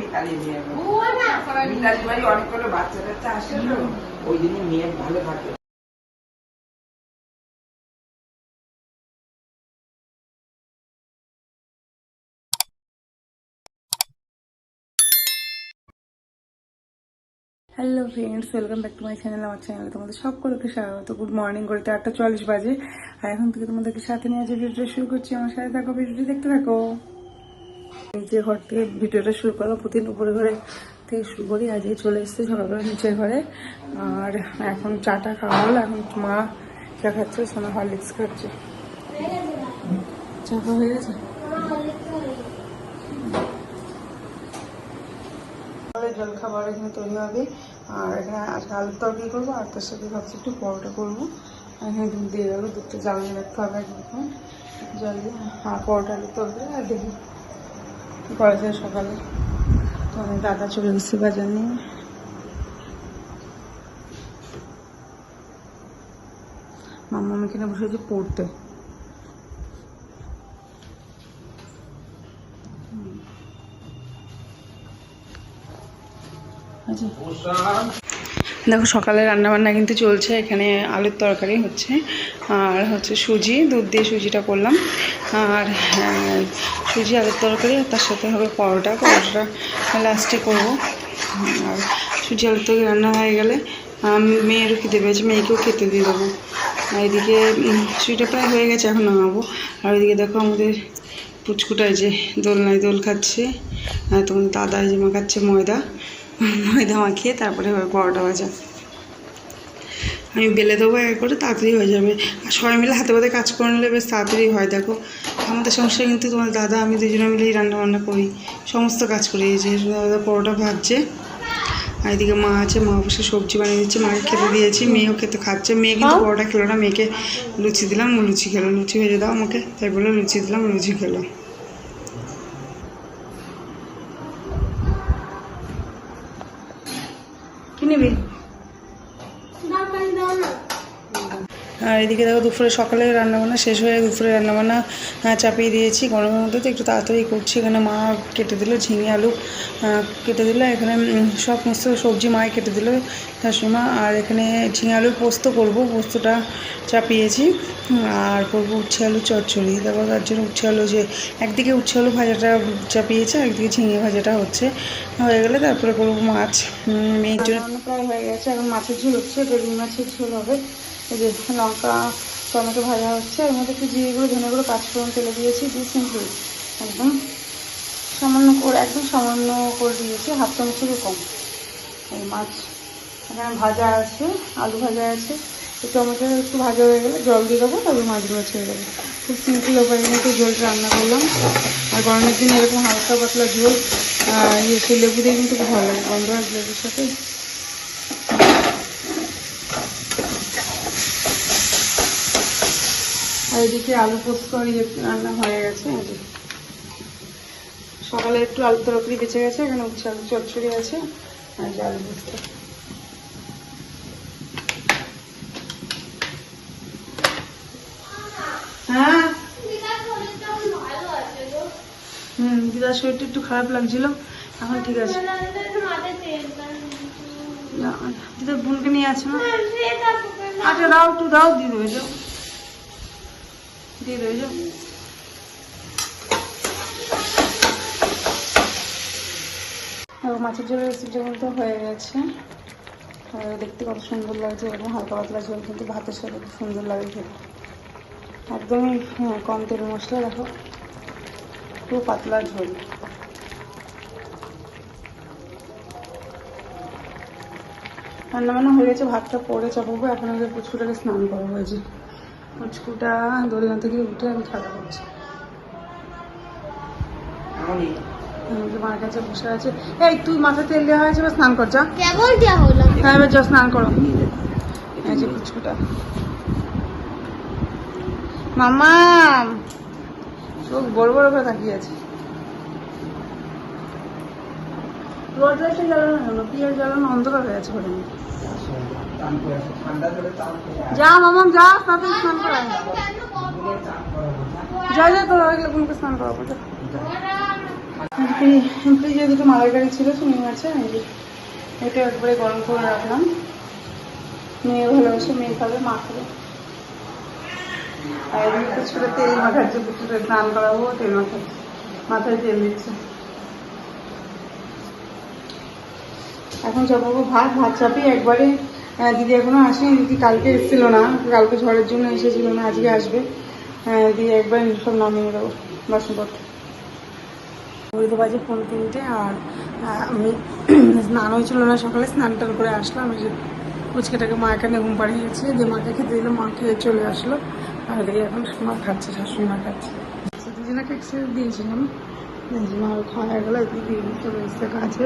মিতালি নিয়ে। মিতালি ভাই অনেকগুলো বাচ্চা টাচ্চা আসে তো ওই জন্য মেয়ে ভালো থাকে। Hello friends welcome back to my channel আমার চ্যানেলে তোমাদের সকলকে স্বাগত। গুড মর্নিং করতে আটটা চল্লিশ বাজে। আর এখন থেকে তোমাদেরকে সাথে নিয়ে আজ ভিডিওটা শুরু করছি। আমার সাথে থাকো ভিডিওটি দেখতে থাকো। নিচের ঘর থেকে ভিডিওটা শুরু করলাম, প্রতিদিন উপরে ঘরে থেকে শুরু করি, আজকে চলে এসেছে সকালবেলা নিচের ঘরে। আর এখন চাটা খাওয়া হলো, এখন মা চা খাচ্ছে, সোনা হরলিক্স খাচ্ছে। চা হয়ে গেছে? জল খাবার এখানে তৈরি হবে। আর এখানে আজকে আলুর তরকারি করব, আর তার সাথে ভাবছি একটু পরোটা করব। এখানে দুধ দিয়ে গেলো, দুধটা জ্বালিয়ে রাখতে হবে একদম। জল দিয়ে আর পরোটা, আলুর তরকারি, আর দেখি। কি করা সকালে। তো আমি দাদা চলে এসেছি বাজার। নিয়ে মাম্মা এখানে বসেছে পড়তে। আচ্ছা। দেখো সকালে রান্নাবান্না কিন্তু চলছে, এখানে আলুর তরকারি হচ্ছে, আর হচ্ছে সুজি, দুধ দিয়ে সুজিটা করলাম। আর সুজি, আলুর তরকারি আর তার সাথে হবে পরোটা। পরোটাটা লাস্টে করব। আর সুজি, আলুর তরকারি রান্না হয়ে গেলে মেয়েরও খেতে পেয়েছে, মেয়েকেও খেতে দিয়ে দেবো। আর এদিকে সুজিটা প্রায় হয়ে গেছে, এখন নামাবো। আর ওইদিকে দেখো আমাদের পুচকুটায় যে দোল দোলনায় দোল খাচ্ছে, আর তোমার দাদা যে মাখাচ্ছে ময়দা। ময়দা মাখিয়ে তারপরে পরোটা ভাজা। আমি বেলে দেবো এক করে তাড়াতাড়ি হয়ে যাবে। আর সবাই মিলে হাতে পাতে কাজ করে নিলে বেশ তাড়াতাড়ি হয় দেখো। আমাদের সংসারে কিন্তু তোমার দাদা আমি দুজনে মিলেই রান্না বান্না করি। সমস্ত কাজ করি এই যে দাদা পরোটা ভাজছে। আর এদিকে মা আছে মা বসে সবজি বানিয়ে দিচ্ছে মাকে খেতে দিয়েছি মেয়েও খেতে খাচ্ছে। মেয়ে কিন্তু পরোটা খেলো না মেয়েকে লুচি দিলাম লুচি খেলো। লুচি ভেজে দাও আমাকে। তাই বলে লুচি দিলাম লুচি খেলো কি নিবি আর এদিকে দেখো দুপুরে সকালে রান্নাবান্না শেষ হয়ে দুপুরে রান্নাবান্না চাপিয়ে দিয়েছি। গরমের মধ্যে তো একটু তাড়াতাড়ি করছি। এখানে মা কেটে দিল ঝিঙে, আলু কেটে দিল। এখানে সব সমস্ত সবজি মায় কেটে দিল শাশুমা আর এখানে ঝিঙে আলুর পোস্ত করব। পোস্তটা চাপিয়েছি। আর করব উচ্ছে আলু চচ্চড়ি। তারপর তার জন্য উচ্ছে আলু যে একদিকে উচ্ছে আলু ভাজাটা চাপিয়েছে, একদিকে ঝিঙে ভাজাটা হচ্ছে। হয়ে গেলে তারপরে করব মাছ। মেয়ের জন্য প্রায় হয়ে গেছে। এখন মাছের ঝোল হচ্ছে। বেগুন মাছের ঝোল হবে। এই যে লঙ্কা, টমেটো ভাজা হচ্ছে। এর মধ্যে একটু জিরে গুঁড়ো, ধনে গুঁড়ো, পাঁচফোড়ন তেলে দিয়েছি, দিয়ে সিম্পল একদম সামান্য করে, একদম সামান্য করে দিয়েছি, হাফ চামচেরও কম। এই মাছ এখানে ভাজা আছে, আলু ভাজা আছে। এই টমেটো একটু ভাজা হয়ে গেলে জল দিয়ে দেবো, তারপর মাছগুলো ছেড়ে দেবো। খুব সিম্পল উপায়ে কিন্তু ঝোলটা রান্না করলাম। আর গরমের দিন এরকম হালকা পাতলা ঝোল ইয়ে লেবু দিয়ে কিন্তু ভালো লাগে। গন্ধ আর লেবুর সাথে। এদিকে আলু পোস্ত রান্না হয়ে গেছে সকালে একটু আলু তরকারি বেঁচে গেছে, এখানে উচ্ছে আলু চচ্চড়ি আছে, আর যে আলু পোস্ত। হ্যাঁ? হুম, দিদার শরীরটা একটু খারাপ লাগছিল। এখন ঠিক আছে। দিদার বোনকে নিয়ে না? আচ্ছা দাও একটু, দাও, দিয়ে দিয়ে এবার মাছের ঝোলের রেসিপিটা কিন্তু হয়ে গেছে। দেখতে কত সুন্দর লাগছে এরকম হালকা পাতলা ঝোল কিন্তু ভাতের সাথে খুব সুন্দর লাগে খেতে। একদমই হ্যাঁ, কম তেল মশলা দেখো। পুরো পাতলা ঝোল। রান্না বান্না হয়ে গেছে ভাতটা পরে চাপাবো এখন আগে স্নান করা হয়েছে পুচকুটা দোলনা থেকে উঠে আমি খেলা করছি। মার কাছে বসে আছে। এই তুই মাথা তেল দেওয়া হয়েছে বা স্নান কর যা। কেবল দেওয়া হলো। হ্যাঁ এবার যা স্নান করো। এই যে পুচকুটা মামা চোখ বড় বড় করে তাকিয়ে আছে। রোদ লাইটটা জ্বালানো হলো জ্বালানো অন্ধকার হয়ে আছে ঘরের মধ্যে। যা মামাম যা তাড়াতাড়ি স্নান করা। যা। যা তোর হয়ে গেলে স্নান করাবো। ফ্রিজে দুটো মালাইকারি ছিল এই যে এটা একবারে গরম করে রাখলাম। মেয়ে ভালোবাসে মেয়ে খাবে মা খাবে। আর এদিকে কিছুটা তেল মাখাচ্ছে কিছুটা স্নান করাবো তেল মাখাচ্ছে মাথায় তেল দিচ্ছে। এখন চাপাবো ভাত ভাত চাপিয়ে একবারে দিদি এখনও আসেনি দিদি কালকে এসেছিল না কালকে ঝড়ের জন্য এসেছিল না আজকে আসবে। আহ, দিয়ে একবার সব নামিয়ে দেবো বাসনপত্র। ওই তো বাজে পনেরো তিনটে আর আমি স্নান হয়েছিল না সকালে স্নান টান করে আসলাম যে ফুচকাটাকে মা এখানে ঘুম পাড়িয়ে গেছে দিয়ে মাকে খেতে দিলে মা খেয়ে চলে আসলো। আর এই এখন মা খাচ্ছে শাশুড়ি মা খাচ্ছে। দুজনাকে এক্সারসাইজ দিয়েছিলাম যে মা খাওয়া হয়ে গেলো দিদি চলে এসছে কাছে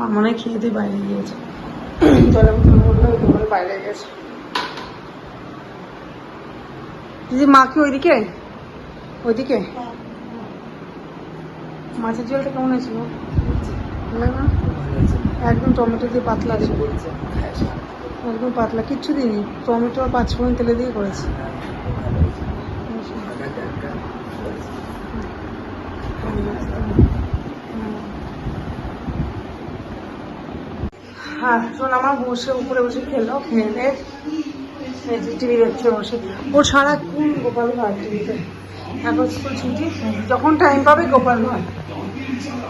মা মনে হয় খেয়ে দিয়ে বাইরে গিয়েছে। বলল বাইরে গেছে। দিদি মা কি ওইদিকে? ওইদিকে? মাছের ঝোলটা কেমন হয়েছিল? একদম টমেটো দিয়ে পাতলা ছিল। একদম পাতলা কিচ্ছু দিইনি। টমেটো আর পাঁচ ফোড়ন তেলে দিয়ে করেছি। হ্যাঁ শোন, আমার বসে উপরে বসে খেলো দিয়ে টিভি দেখছে, বসে। ও সারাক্ষণ গোপাল ভাড় টিভিতে এখন স্কুল ছুটি, যখন টাইম পাবে গোপাল ভাড়।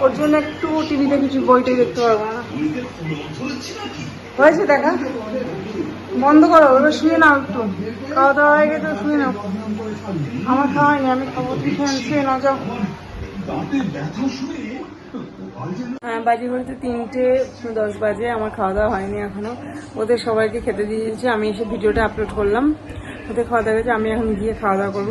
ওর জন্য একটু টিভিতে কিছু বইটাই দেখতে পারব না। হয়েছে দেখা? বন্ধ করো, এবার শুয়ে নাও একটু। খাওয়া দাওয়া হয়ে গেছে, শুয়ে নাও। আমার খাওয়াইনি আমি খাব তুমি খেয়ে শুয়ে নাও যাও। হ্যাঁ বাজে বলতে তিনটে দশ বাজে আমার খাওয়া দাওয়া হয়নি এখনও। ওদের সবাইকে খেতে দিয়ে দিয়েছি আমি এসে ভিডিওটা আপলোড করলাম। ওদের খাওয়া দাওয়া হয়েছে আমি এখন গিয়ে খাওয়া দাওয়া করব।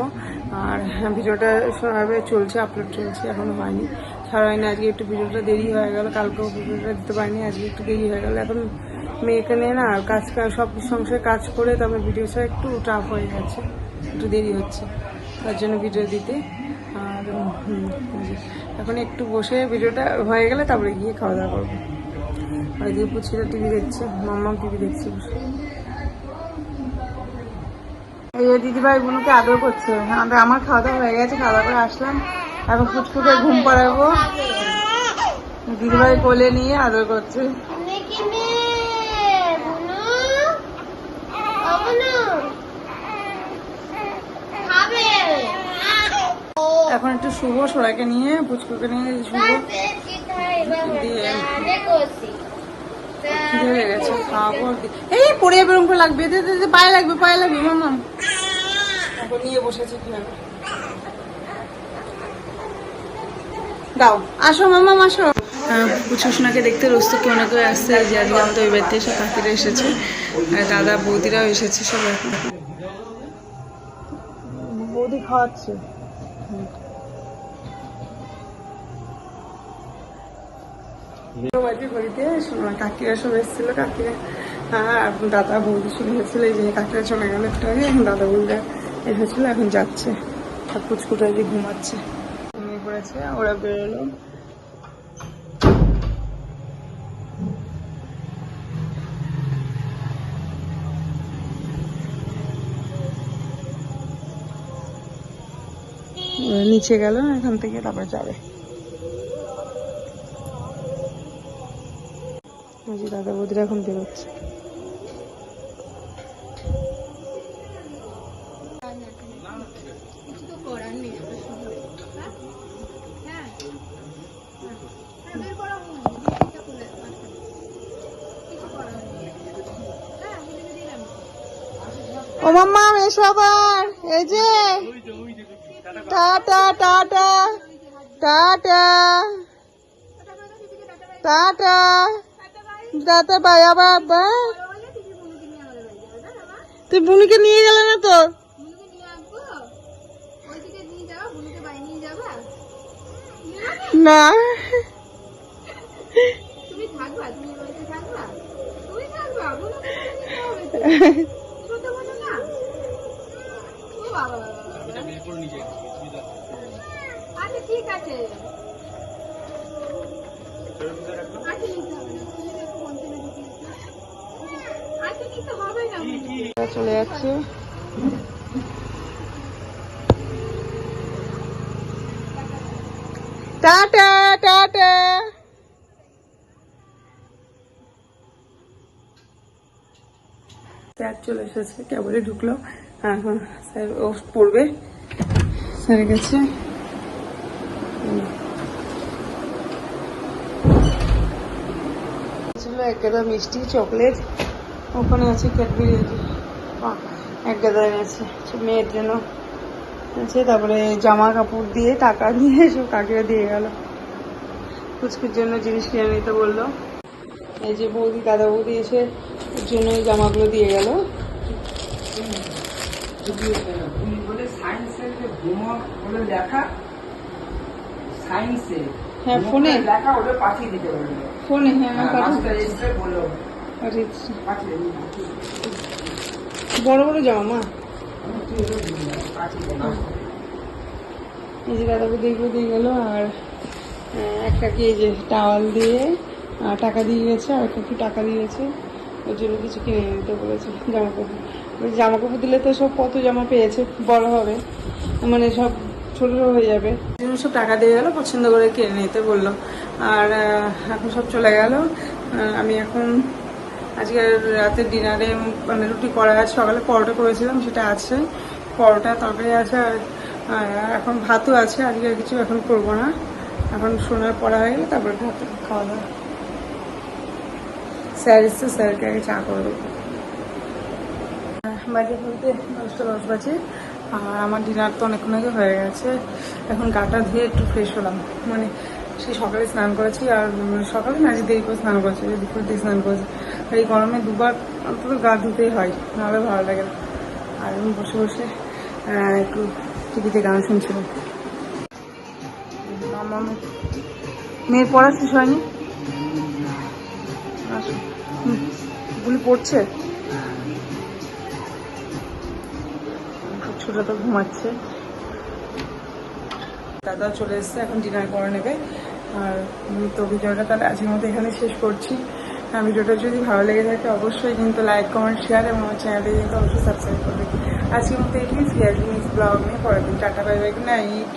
আর হ্যাঁ, ভিডিওটা সবাই চলছে আপলোড চলছে এখনও হয়নি। ছাড়া হয়নি আজকে একটু ভিডিওটা দেরি হয়ে গেল কালকেও ভিডিওটা দিতে পারিনি আজকে একটু দেরি হয়ে গেল। এখন মেয়েকে নিয়ে না কাজ সব সংসারে কাজ করে তারপর ভিডিওটা একটু টাফ হয়ে গেছে একটু দেরি হচ্ছে তার জন্য ভিডিও দিতে। আর এখন একটু বসে ভিডিওটা হয়ে গেলে তারপরে গিয়ে খাওয়া দাওয়া করব। আর দিয়ে পুচিরা টিভি দেখছে মাম্মাম টিভি দেখছে বসে। এই দিদিভাই বোনকে আদর করছে। হ্যাঁ আমার খাওয়া দাওয়া হয়ে গেছে, খাওয়া দাওয়া করে আসলাম। এখন ফুটফুটে ঘুম পাড়াবো। দিদিভাই কোলে নিয়ে আদর করছে। এখন একটু শুভ সবাইকে নিয়ে পুচকুকে নিয়ে শুভ দিয়ে গেছে এই পড়ে যাবে এরকম লাগবে পায়ে লাগবে পায়ে লাগবে মামা তারপর নিয়ে বসেছে কি হবে দাও আসো মামা আসো। পুচুসোনাকে দেখতে রোস্তকে অনেকে আসছে? এই যে আজকে আমাদের ওই বাড়িতে এসে কাকিরা এসেছে। দাদা বৌদিরাও এসেছে সবাই বৌদি খাওয়াচ্ছে। শোনা কাকিরা সব এসেছিল কাকিরা হ্যাঁ দাদা বৌদি শুরু হয়েছিল যে কাকিরা চলে গেল একটু আগে দাদা বৌদিরা এসেছিল এখন যাচ্ছে। আর পুচকুটা যে ঘুমাচ্ছে ওরা বেরোলো। নিচে গেল, এখান থেকে তারপর যাবে। দাদা বৌদিরা এখন বেরোচ্ছে। ও মাম্মা এসো আবার, এই যে। Tata tata tata tata tata bye আবার তুই বুনিকে নিয়ে গেলে না তো? না। বাবা হবে না। চলে যাচ্ছে। Tata tata. স্যার চলে এসেছে কেবলই ঢুকলো। এখন স্যার ও পড়বে। স্যার গেছে। ছিল এক গাদা মিষ্টি চকলেট, ওখানে আছে ক্যাডবেরি এক গাদা আছে মেয়ের জন্য। আছে, তারপরে জামা কাপড় দিয়ে টাকা দিয়ে সব কাকিরা দিয়ে গেল। কুচকুর জন্য জিনিস কিনে নিতে বলল। এই যে বৌদি, দাদা বৌদি এসে ওর জন্য জামাগুলো দিয়ে গেল। বলে সায়েন্সের যে বলে লেখা সায়েন্সে হ্যাঁ, ফোনে? লেখা ওটা পাঠিয়ে দিতে বলল ফোনে হ্যাঁ হ্যাঁ, বলল পাঠিয়ে বড় বড় জামা মা। মাস্টার। এই যে দাদা বৌদি এগুলো দিয়ে গেল আর আহ, একটা কি এই যে টাওয়াল দিয়ে টাকা দিয়ে গেছে আর একটা কি টাকা দিয়েছে ওর জন্য কিছু কিনে নিতে বলেছে জামা কাপড় জামা কাপড় দিলে তো সব কত জামা পেয়েছে বড় হবে। মানে সব ছোট হয়ে যাবে। জন্য সব টাকা দিয়ে গেল, পছন্দ করে কিনে নিতে বলল। আর এখন সব চলে গেল। আমি এখন আজকে রাতের ডিনারে মানে রুটি করা আছে, সকালে পরোটা করেছিলাম, সেটা আছে। পরোটা, তরকারি আছে, আর এখন ভাতও আছে, আজকে কিছু এখন করব না। এখন সোনার পড়া হয়ে গেলে তারপরে ভাত খাওয়া দাওয়া। স্যার এসছে, স্যারকে আগে চা করে দেবো বাজে বলতে দশটা দশ বাজে। আর আমার ডিনার তো অনেকক্ষণ আগে হয়ে গেছে। এখন গাটা ধুয়ে একটু ফ্রেশ হলাম। মানে সেই সকালে স্নান করেছি আর সকালে না দেরি করে স্নান করেছি দুপুর দিয়ে স্নান করেছি। আর এই গরমে দুবার অন্তত গা ধুতেই হয়, নাহলে ভালো লাগে না। আর আমি বসে বসে একটু টিভিতে গান শুনছিলাম। মেয়ের পড়া শেষ হয়নি? গুলি পড়ছে? ছোট তো ঘুমাচ্ছে। দাদা চলে এসছে, এখন ডিনার করে নেবে। আর তো ভিডিওটা তাহলে আজকের মতো এখানে শেষ করছি। আর ভিডিওটা যদি ভালো লেগে থাকে অবশ্যই কিন্তু লাইক কমেন্ট শেয়ার এবং আমার চ্যানেলটি কিন্তু অবশ্যই সাবস্ক্রাইব করবে। আজকের মতো এটি ব্লগ নিয়ে, পরের দিন টাটা বাই বাই নাইট